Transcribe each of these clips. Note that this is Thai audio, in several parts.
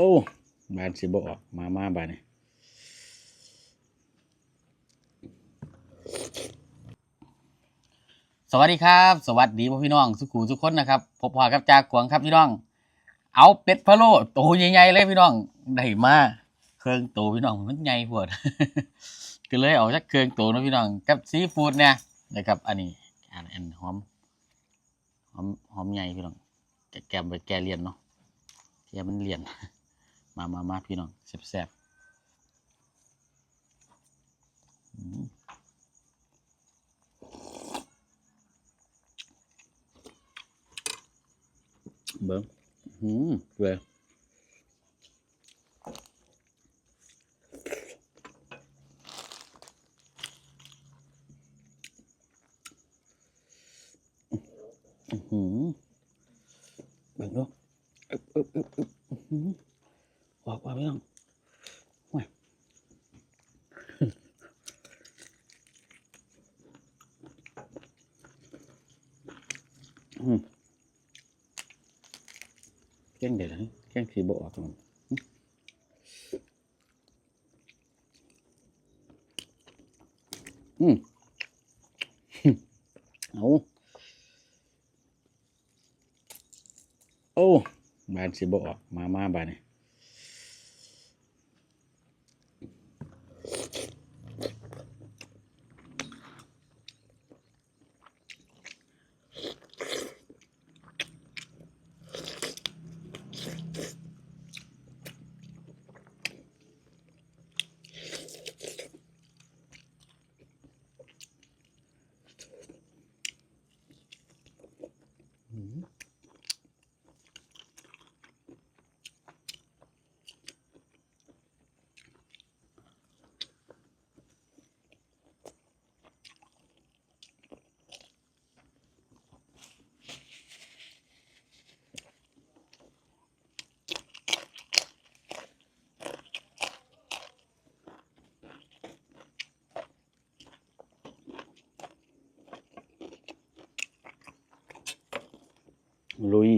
โอ้บานสิบออกมามาบานนี่สวัสดีครับ สวัสดีพ่อพี่น้องสุขูทุกคนนะครับพบพอกับจากกวงครับพี่น้อง เอาเป็ดพะโล้ตัวใหญ่ๆเลยพี่น้องได้มาเครื่องตัวพี่น้องมันใหญ่ปวดก็เลยเอาจากเครื่องตัวนะพี่น้องกับซีฟู้ดเนี่ยนะครับ อันนี้อันอันหอมหอมหอมใหญ่พี่น้องแกะแกมไปแกะเลียนเนาะแกะมันเลียน มามามาพี่น้องแซ่บๆอืมเบิ้งอืมเลยหือเบิ่งดูอึบอึบอึบอึบอื้อหือออกว่า พี่น้องโอ้ยแกงเด็ดนะแกงสีบออกมันอืมเอาโอ้บานสีบออกมามาบานเนี่ย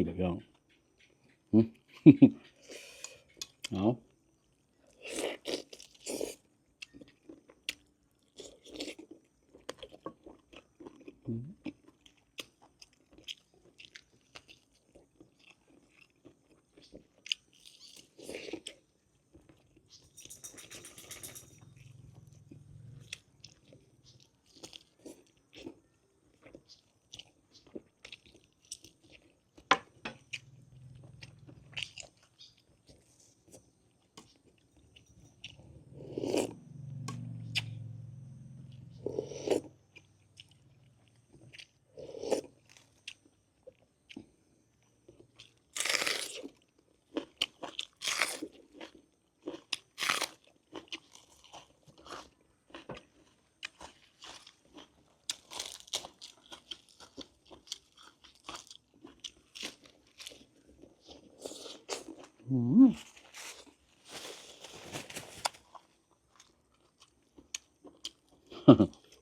แบบนี้หึเบาหืม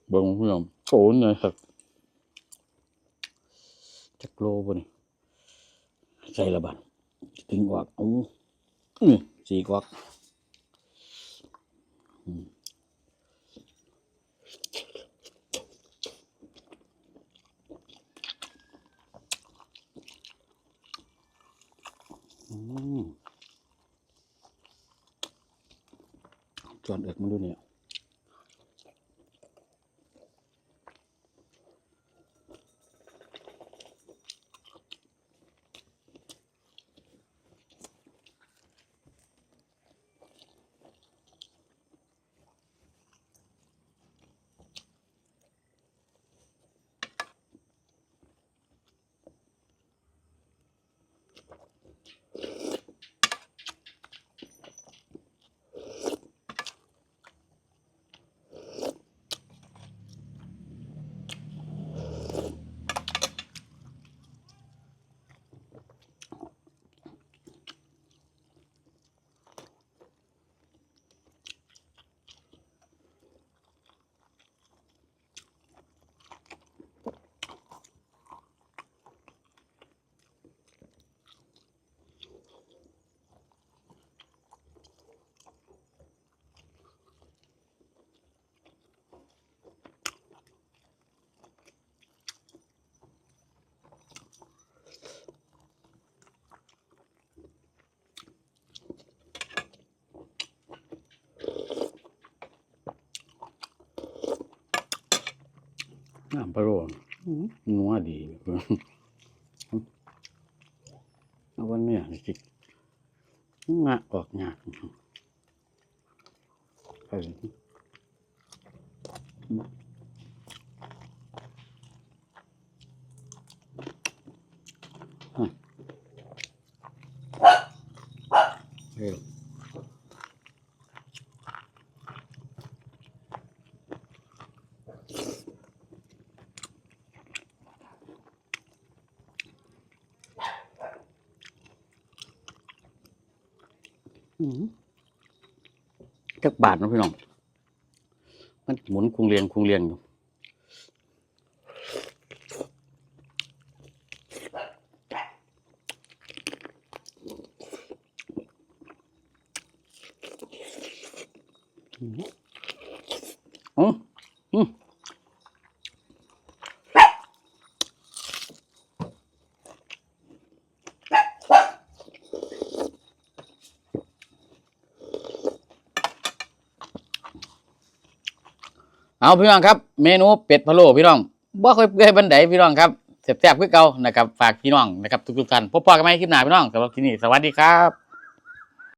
เบิ่งพี่น้องโอนเลยครับจักโลบ่นี่ใส่ละบัดถึงออกเอาอื้อสีกวักอืม จวนเอิกมันดูเนี่ย อ น้ำปลาโรนัวดีเอาวันเนี้ยนี่สิงะออกงากไปเออ จักบาทนะพี่น้อง มันหมุนคุงเรียงคุงเรียงอยู่อื เอาพี่น้องครับ เมนูเป็ดพะโล้พี่น้องบ่เคยเปื่อยบันไดพี่น้องครับแซ่บๆคือเก่านะครับฝากพี่น้องนะครับทุกๆท่านพบปะกันใหม่คลิปหน้าพี่น้องสำหรับที่นี่สวัสดีครับ